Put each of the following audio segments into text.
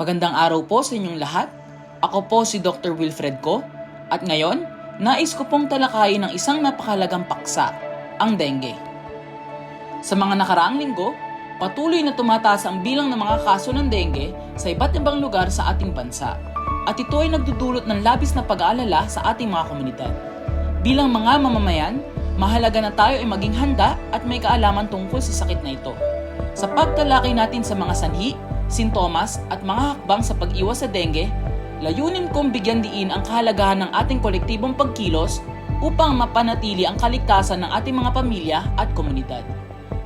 Magandang araw po sa inyong lahat. Ako po si Dr. Wilfred Ko at ngayon, nais ko pong talakayin ng isang napakalagang paksa, ang dengue. Sa mga nakaraang linggo, patuloy na tumataas ang bilang ng mga kaso ng dengue sa iba't ibang lugar sa ating bansa. At ito ay nagdudulot ng labis na pag-aalala sa ating mga komunidad. Bilang mga mamamayan, mahalaga na tayo ay maging handa at may kaalaman tungkol sa sakit na ito. Sa pagtalakay natin sa mga sanhi, sintomas at mga hakbang sa pag-iwas sa dengue, layunin kong bigyan diin ang kahalagahan ng ating kolektibong pagkilos upang mapanatili ang kaligtasan ng ating mga pamilya at komunidad.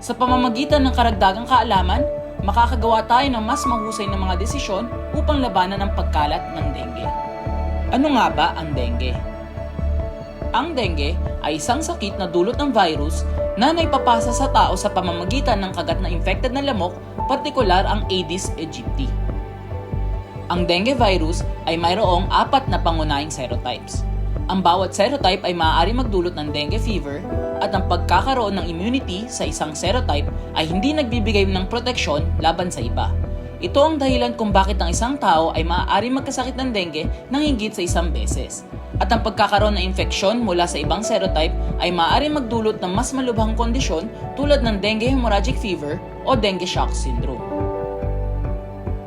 Sa pamamagitan ng karagdagang kaalaman, makakagawa tayo ng mas mahusay na mga desisyon upang labanan ang pagkalat ng dengue. Ano nga ba ang dengue? Ang dengue ay isang sakit na dulot ng virus na naipapasa sa tao sa pamamagitan ng kagat na infected na lamok, partikular ang Aedes aegypti. Ang dengue virus ay mayroong apat na pangunahing serotypes. Ang bawat serotype ay maaari magdulot ng dengue fever at ang pagkakaroon ng immunity sa isang serotype ay hindi nagbibigay ng proteksyon laban sa iba. Ito ang dahilan kung bakit ang isang tao ay maaari magkasakit ng dengue ng higit sa isang beses. At ang pagkakaroon ng infeksyon mula sa ibang serotype ay maaari magdulot ng mas malubhang kondisyon tulad ng dengue hemorrhagic fever o dengue shock syndrome.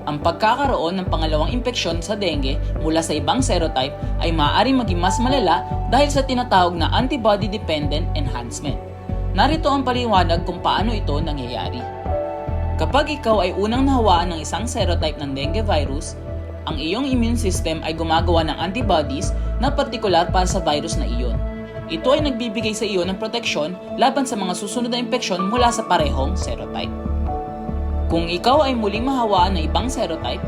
Ang pagkakaroon ng pangalawang impeksyon sa dengue mula sa ibang serotype ay maaari maging mas malala dahil sa tinatawag na antibody-dependent enhancement. Narito ang paliwanag kung paano ito nangyayari. Kapag ikaw ay unang nahawaan ng isang serotype ng dengue virus, ang iyong immune system ay gumagawa ng antibodies na partikular para sa virus na iyon. Ito ay nagbibigay sa iyo ng proteksyon laban sa mga susunod na impeksyon mula sa parehong serotype. Kung ikaw ay muling mahawaan ng ibang serotype,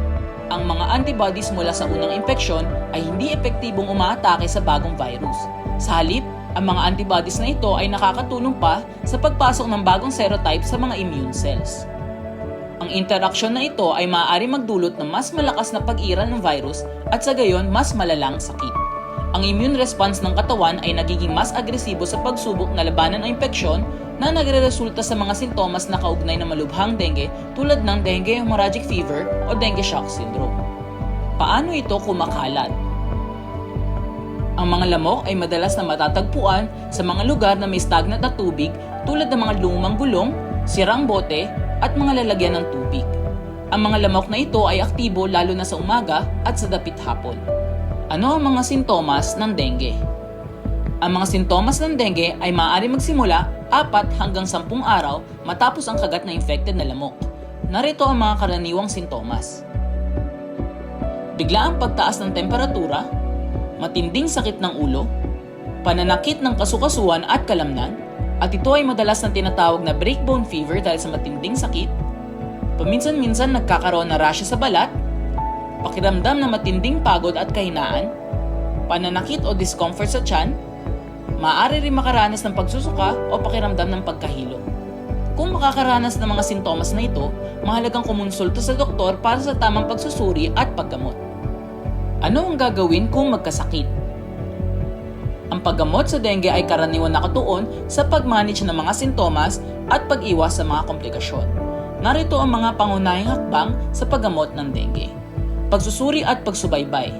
ang mga antibodies mula sa unang impeksyon ay hindi epektibong umaatake sa bagong virus. Sa halip, ang mga antibodies na ito ay nakakatulong pa sa pagpasok ng bagong serotype sa mga immune cells. Ang interaksyon na ito ay maaari magdulot ng mas malakas na pag-iral ng virus at sa gayon mas malalang sakit. Ang immune response ng katawan ay nagiging mas agresibo sa pagsubok na labanan ang impeksyon na nagre-resulta sa mga sintomas na kaugnay ng malubhang dengue tulad ng dengue hemorrhagic fever o dengue shock syndrome. Paano ito kumakalat? Ang mga lamok ay madalas na matatagpuan sa mga lugar na may stagnant na tubig tulad ng mga lumang gulong, sirang bote, at mga lalagyan ng tubig. Ang mga lamok na ito ay aktibo lalo na sa umaga at sa dapit hapon. Ano ang mga sintomas ng dengue? Ang mga sintomas ng dengue ay maaari magsimula 4 hanggang 10 araw matapos ang kagat na infected na lamok. Narito ang mga karaniwang sintomas. Bigla ang pagtaas ng temperatura, matinding sakit ng ulo, pananakit ng kasukasuan at kalamnan, at ito ay madalas na tinatawag na breakbone fever dahil sa matinding sakit, paminsan-minsan nagkakaroon na rasya sa balat, pakiramdam na matinding pagod at kahinaan, pananakit o discomfort sa tiyan, maaari rin makaranas ng pagsusuka o pakiramdam ng pagkahilo. Kung makakaranas ng mga sintomas na ito, mahalagang kumonsulta sa doktor para sa tamang pagsusuri at paggamot. Ano ang gagawin kung magkasakit? Ang paggamot sa dengue ay karaniwan nakatuon sa pag-manage ng mga sintomas at pag-iwas sa mga komplikasyon. Narito ang mga pangunahing hakbang sa paggamot ng dengue. Pagsusuri at pagsubaybay.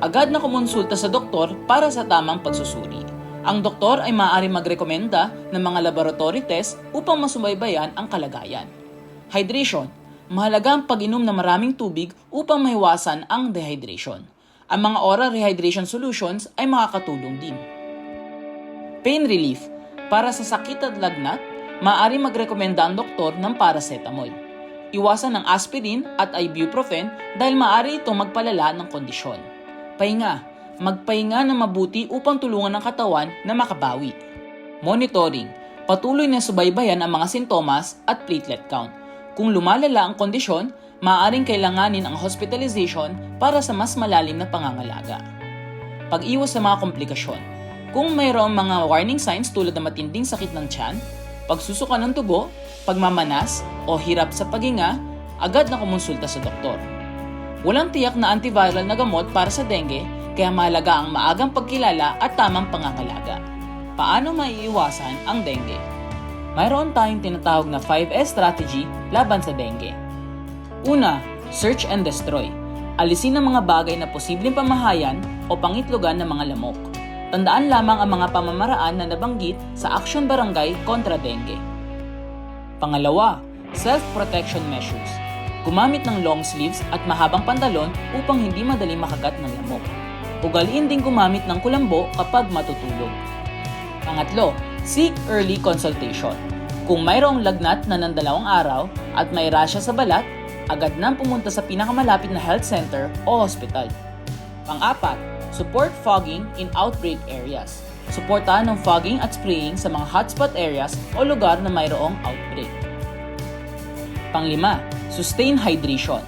Agad na kumonsulta sa doktor para sa tamang pagsusuri. Ang doktor ay maaari magrekomenda ng mga laboratory test upang masubaybayan ang kalagayan. Hydration. Mahalaga ang pag-inom ng maraming tubig upang maiwasan ang dehydration. Ang mga oral rehydration solutions ay makakatulong din. Pain relief. Para sa sakit at lagnat, maaari magrekomenda ang doktor ng paracetamol. Iwasan ang aspirin at ibuprofen dahil maaari itong magpalala ng kondisyon. Pahinga. Magpahinga na mabuti upang tulungan ang katawan na makabawi. Monitoring. Patuloy na subaybayan ang mga sintomas at platelet count. Kung lumalala ang kondisyon, maaaring kailanganin ang hospitalization para sa mas malalim na pangangalaga. Pag-iwas sa mga komplikasyon. Kung mayroong mga warning signs tulad ng matinding sakit ng tiyan, pagsusuka ng tugo, pagmamanas, o hirap sa paghinga, agad na kumonsulta sa doktor. Walang tiyak na antiviral na gamot para sa dengue, kaya mahalaga ang maagang pagkilala at tamang pangangalaga. Paano maiiwasan ang dengue? Mayroon tayong tinatawag na 5S strategy laban sa dengue. Una, search and destroy. Alisin ang mga bagay na posibleng pamahayan o pangitlogan ng mga lamok. Tandaan lamang ang mga pamamaraan na nabanggit sa Action Barangay kontra Dengue. Pangalawa, self-protection measures. Gumamit ng long sleeves at mahabang pantalon upang hindi madaling makagat ng lamok. Ugaliin din gumamit ng kulambo kapag matutulog. Pangatlo, seek early consultation. Kung mayroong lagnat na ng dalawang araw at may rasya sa balat, agad nang pumunta sa pinakamalapit na health center o hospital. Pang-apat, support fogging in outbreak areas. Suportahan ng fogging at spraying sa mga hotspot areas o lugar na mayroong outbreak. Panglima, sustain hydration.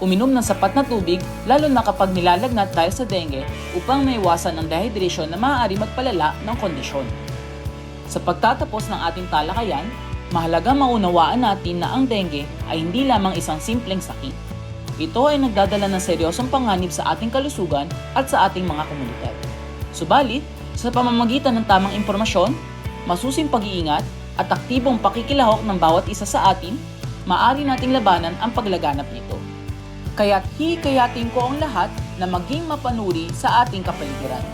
Uminom ng sapat na tubig lalo na kapag nilalagnat dahil sa dengue upang maiwasan ang dehydration na maaari magpalala ng kondisyon. Sa pagtatapos ng ating talakayan, mahalaga maunawaan natin na ang dengue ay hindi lamang isang simpleng sakit. Ito ay nagdadala ng seryosong panganib sa ating kalusugan at sa ating mga komunidad. Subalit, sa pamamagitan ng tamang impormasyon, masusing pag-iingat at aktibong pakikilahok ng bawat isa sa atin, maaari nating labanan ang paglaganap nito. Kaya't hikayatin ko ang lahat na maging mapanuri sa ating kapaligiran.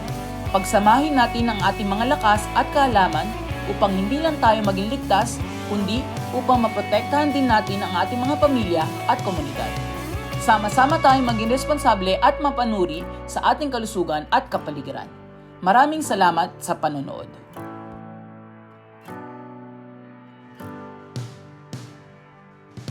Pagsamahin natin ang ating mga lakas at kaalaman upang hindi lang tayo maging ligtas, kundi upang maprotektahan din natin ang ating mga pamilya at komunidad. Sama-sama tayong maging responsable at mapanuri sa ating kalusugan at kapaligiran. Maraming salamat sa panonood.